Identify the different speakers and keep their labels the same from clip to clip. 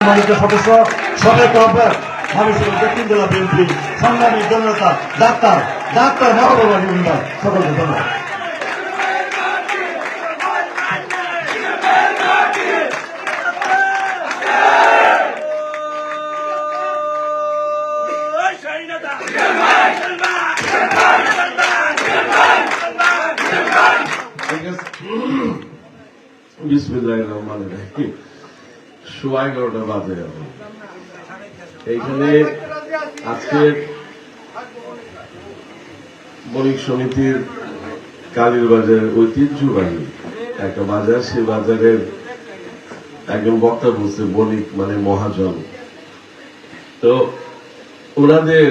Speaker 1: সম্মানিত সদস্য সবাইকে আহ্বায়ক মানুষের দক্ষিণ জেলা বিএনপি সংগ্রামী জনতা ডাক্তার ডাক্তার মহাবাবা জমিদার সকলকে ধন্যবাদ।
Speaker 2: বিসমিল্লাহ রহমান রাহিম। সোয়া এগারোটা বাজে গেল এইখানে আজকে বণিক সমিতির কালীর বাজার ঐতিহ্যবাহী একটা বাজার, সেই বাজারের একজন বক্তা বলছে বণিক মানে মহাজন। তো ওনাদের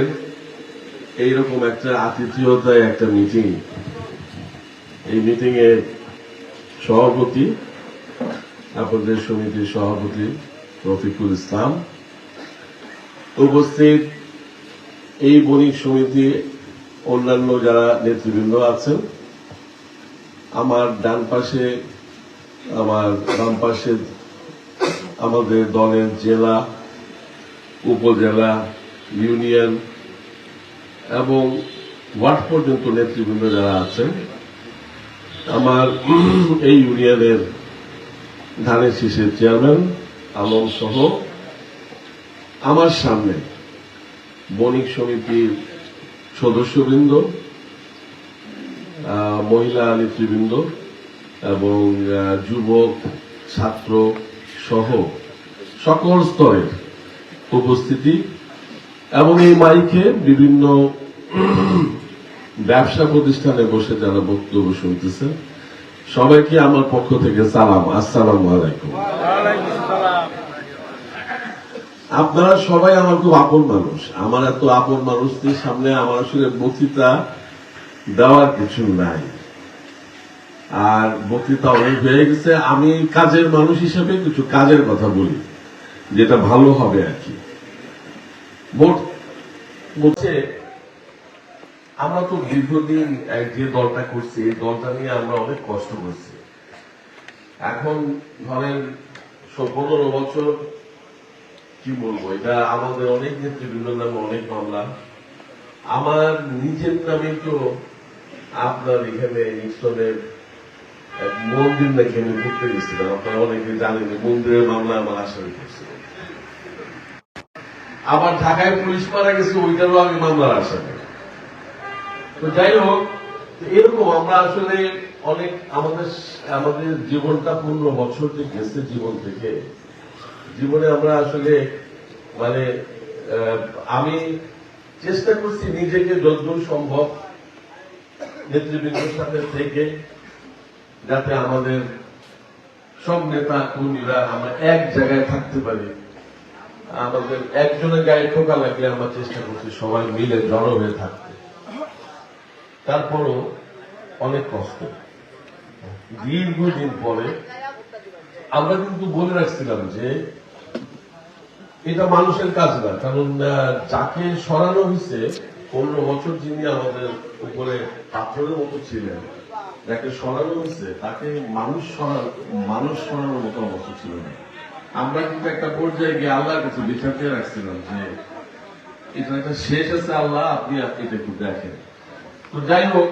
Speaker 2: এইরকম একটা আতিথিয়তায় একটা মিটিং এই মিটিং এ সভাপতি আপনাদের সমিতির সভাপতি রফিকুল ইসলাম উপস্থিত এই বণিক সমিতি অন্যান্য যারা নেতৃবৃন্দ আছেন, আমার ডান পাশে, আমার বাম পাশে আমাদের দলের জেলা, উপজেলা, ইউনিয়ন এবং ওয়ার্ড পর্যন্ত নেতৃবৃন্দ যারা আছেন, আমার এই ইউনিয়নের ধানের শীষের চেয়ারম্যান আলম সহ আমার সামনে বণিক সমিতির সদস্যবৃন্দ মহিলা নেতৃবৃন্দ এবং যুবক, ছাত্র সহ সকল স্তরের উপস্থিতি এবং এই মাইকে বিভিন্ন ব্যবসা প্রতিষ্ঠানে বসে যারা বক্তব্য শুনতেছেন সবাইকে আমার পক্ষ থেকে সালাম, আসসালাম আলাইকুম। আপনারা সবাই আমার খুব আপন মানুষ। আমার এত আপন মানুষদের সামনে আমার আসলে বক্তৃতা দেওয়ার কিছু নাই। আর বক্তৃতা অনেক হয়ে গেছে। আমি কাজের মানুষ হিসেবে কিছু কাজের কথা বলি, যেটা ভালো হবে আর কি। বলছে আমরা তো দীর্ঘদিন যে দলটা করছি, এই দলটা নিয়ে আমরা অনেক কষ্ট করছি। এখন ধরেন পনেরো বছর, কি বলব, এটা আমাদের অনেক ক্ষেত্রে বিভিন্ন নামে অনেক মামলা। আমার নিজের নামে তো আপনার এখানে ইসলামের মন্দির নাকি আমি ঘুরতে গেছিলাম। আপনারা অনেকে জানেন মন্দিরের মামলা আমার আসামি করছিল আবার ঢাকায় পুলিশ মারা গেছে, ওইটারও আমি মামলার আসামি। তো যাই হোক এরকম আমরা আসলে অনেক আমাদের আমাদের জীবনটা পনেরো বছর যে গেছে জীবন থেকে, জীবনে আমরা আসলে মানে আমি চেষ্টা করছি নিজেকে যতদূর সম্ভব নেতৃবৃন্দের সাথে থেকে যাতে আমাদের সব নেতা কর্মীরা আমরা এক জায়গায় থাকতে পারি। আমাদের একজনের গায়ে ঠোকা লাগলে আমরা চেষ্টা করছি সবাই মিলে জড়ো হয়ে থাকতে। তারপরও অনেক কষ্ট। দীর্ঘদিন পরে আমরা কিন্তু বলে রাখছিলাম যে এটা মানুষের কাজ না, কারণ যাকে সরানো হয়েছে, পনেরো বছর যিনি আমাদের উপরে পাথরের মতো ছিলেন, যাকে সরানো হয়েছে, তাকে মানুষ সরানো, মানুষ সরানোর মতো অবস্থা ছিল না। আমরা কিন্তু একটা পর্যায়ে গিয়ে আল্লাহর কাছে বিচার দিয়ে রাখছিলাম যে, এটা একটা শেষ আছে আল্লাহ, আপনি এটা একটু দেখেন। তো যাই হোক,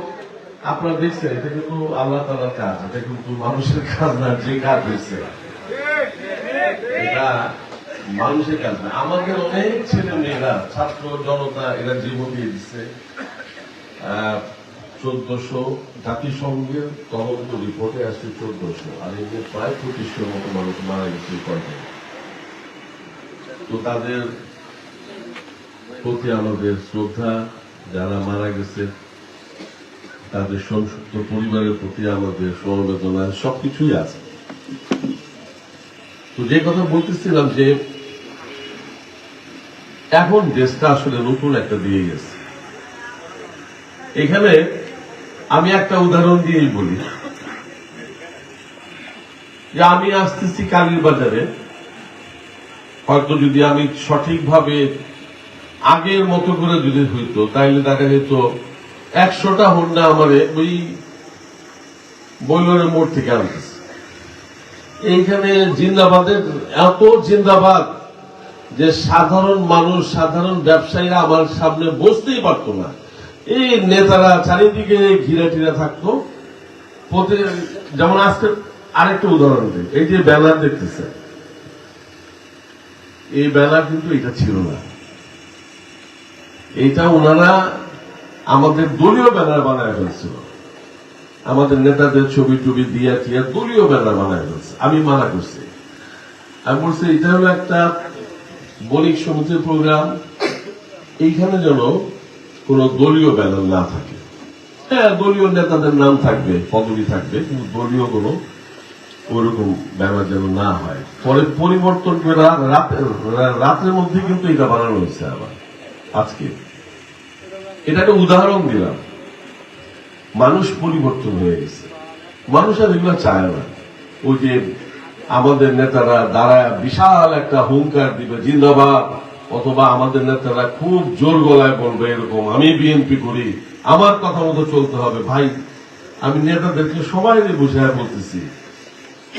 Speaker 2: আপনারা দেখছেন, এটা কিন্তু আল্লাহ তালার কাজ, এটা কিন্তু মানুষের কাজ না, যে কাজ হয়েছে। এটা মানুষের কাজ না। আমাদের অনেক ছেলে মেয়েরা, ছাত্র জনতা, এরা জীবন দিয়ে দিচ্ছে। চোদ্দশো জাতিসংঘের তদন্ত রিপোর্টে আসছে চোদ্দশো, আর এদের প্রায় পঁচিশশোর মতো মানুষ মারা গেছে এই কয়দিনে। তো তাদের প্রতি আমাদের শ্রদ্ধা, যারা মারা গেছে তাদের সংযুক্ত পরিবারের প্রতি আমাদের সমবেদনা সবকিছুই আছে। তো যে কথা বলতেছিলাম যে, এখন দেশটা আসলে নতুন একটা দিয়ে গেছে। এখানে আমি একটা উদাহরণ দিয়েই বলি। যে আমি আসতেছি কালীর বাজারে, হয়তো যদি আমি সঠিকভাবে আগের মতো করে যদি হইতো, তাইলে দেখা যেত একশোটা হন্ডা আমারে ওই বৈলরের মোড় থেকে আনতেছে। এইখানে জিন্দাবাদের, এত জিন্দাবাদ যে সাধারণ মানুষ, সাধারণ ব্যবসায়ীরা আমার সামনে বসতেই পারতো না। এই নেতারা চারিদিকে ঘিরে টিরে থাকতো। যেমন আজকে আরেকটা উদাহরণ দিই। এই যে ব্যানার দেখতেছে। এই ব্যানার কিন্তু এটা ছিল না। এইটা ওনারা আমাদের দলীয় ব্যানার বানায় ফেলছিল। আমাদের নেতাদের ছবি টবি দিয়া টিয়া দলীয় ব্যানার বানায় ফেলছে। আমি মানা করছি। আমি বলছি, এটা হলো একটা বণিক সমিতির প্রোগ্রাম এইখানে যেন কোন দলীয় ব্যানার না থাকে। হ্যাঁ দলীয় নেতাদের নাম থাকবে, পদবি থাকবে, কিন্তু দলীয় কোনো ওরকম ব্যানার যেন না হয়। পরে পরিবর্তন রাতের মধ্যে কিন্তু এটা বানানো হয়েছে আবার। আজকে। এটা একটা উদাহরণ দিলাম। মানুষ পরিবর্তন হয়ে গেছে। মানুষ আর এগুলো চায় না। ওই যে আমাদের নেতারা দাঁড়ায় বিশাল একটা হুঙ্কার দিবে, জিন্দাবাদ, অথবা আমাদের নেতারা খুব জোর গলায় বলবে এরকম, আমি বিএনপি করি, আমার কথা মতো চলতে হবে। ভাই, আমি নেতাদেরকে সবাই বুঝায় বলতেছি,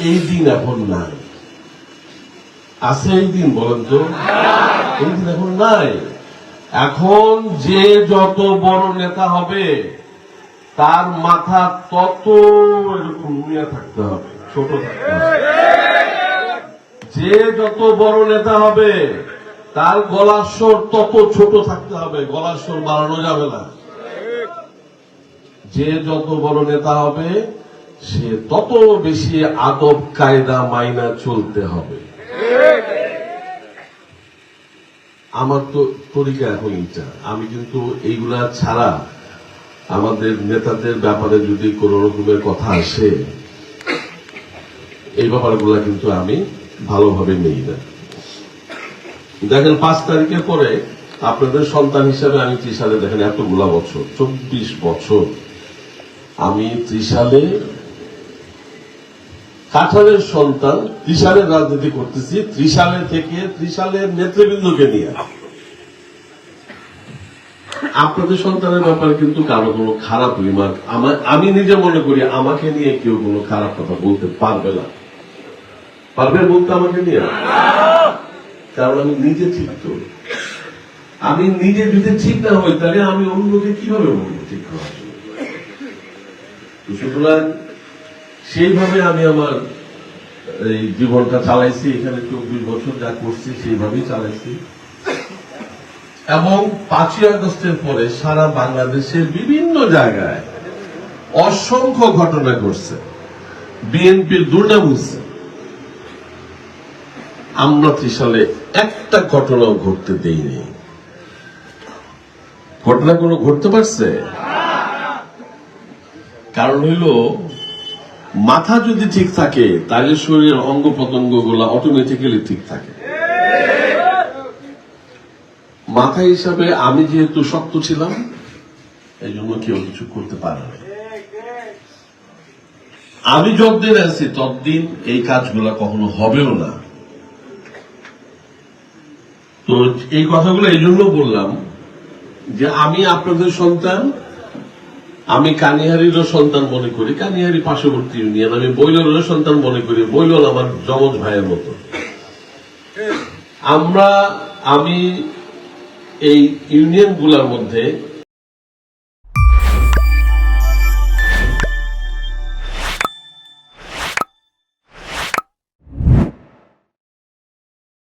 Speaker 2: এই দিন এখন নাই। আছে এই দিন বলেন তো? এই দিন এখন নাই। এখন যে যত বড় নেতা হবে, তার মাথা তত এরকম নুয়ে থাকতে হবে, ছোট থাকতে হবে। যে যত বড় নেতা হবে, তার গলার স্বর তত ছোট থাকতে হবে, গলার স্বর বাড়ানো যাবে না। যে যত বড় নেতা হবে, সে তত বেশি আদব কায়দা মাইনা চলতে হবে। আমার তো তরিকা এখন ইচ্ছা আমি কিন্তু এইগুলা ছাড়া আমাদের নেতাদের ব্যাপারে যদি কোন রকমের কথা আসে, এই ব্যাপারগুলা কিন্তু আমি ভালোভাবে নেই না। দেখেন, পাঁচ তারিখের পরে আপনাদের সন্তান হিসাবে আমি ত্রিশালে দেখেন এতগুলা বছর, চব্বিশ বছর আমি ত্রিশালে কাঠালের সন্তান ত্রিশালের রাজনীতি করতেছি ত্রিশালে থেকে ত্রিশালের নেতৃবৃন্দকে নিয়ে। আপনাদের সন্তানের ব্যাপারে কিন্তু কারও কোনো খারাপ রিমার্ক আমার, আমি নিজে মনে করি আমাকে নিয়ে কেউ কোনো খারাপ কথা বলতে পারবে না। পারবে বলতে আমাকে নিয়ে? কারণ আমি নিজে ঠিক তো। আমি নিজে যদি ঠিক না হই, তাহলে আমি অন্যকে কীভাবে বলব ঠিক হওয়ার জন্য? সুতরাং সেইভাবে আমি আমার এই জীবনটা চালাইছি, এখানে চব্বিশ বছর যা করছি সেইভাবেই চালাইছি। এবং পাঁচই আগস্টের পরে সারা বাংলাদেশের বিভিন্ন জায়গায় অসংখ্য ঘটনা ঘটছে। বিএনপির দুর্নাম হচ্ছে আমরা ত্রিশালে একটা ঘটনাও ঘটতে দেইনি। ঘটনা কোনো ঘটতে পারছে? কারণ হইল মাথা যদি ঠিক থাকে, তাহলে শরীরের অঙ্গ প্রত্যঙ্গগুলা অটোমেটিক্যালি ঠিক থাকে। মাথা হিসাবে আমি যেহেতু শক্ত ছিলাম, এই জন্য কেউ কিছু করতে পারে আমি যতদিন আছি ততদিন এই কাজগুলা কখনো হবেও না। তো এই কথাগুলো এই জন্য বললাম যে আমি আপনাদের সন্তান আমি কানিহারিরও সন্তান মনে করি, কানিহারি পার্শ্ববর্তী ইউনিয়ন। আমি বৈলরেরও সন্তান মনে করি, বৈলল আমার যমজ ভাইয়ের মতো। আমরা, আমি এই ইউনিয়নগুলার মধ্যে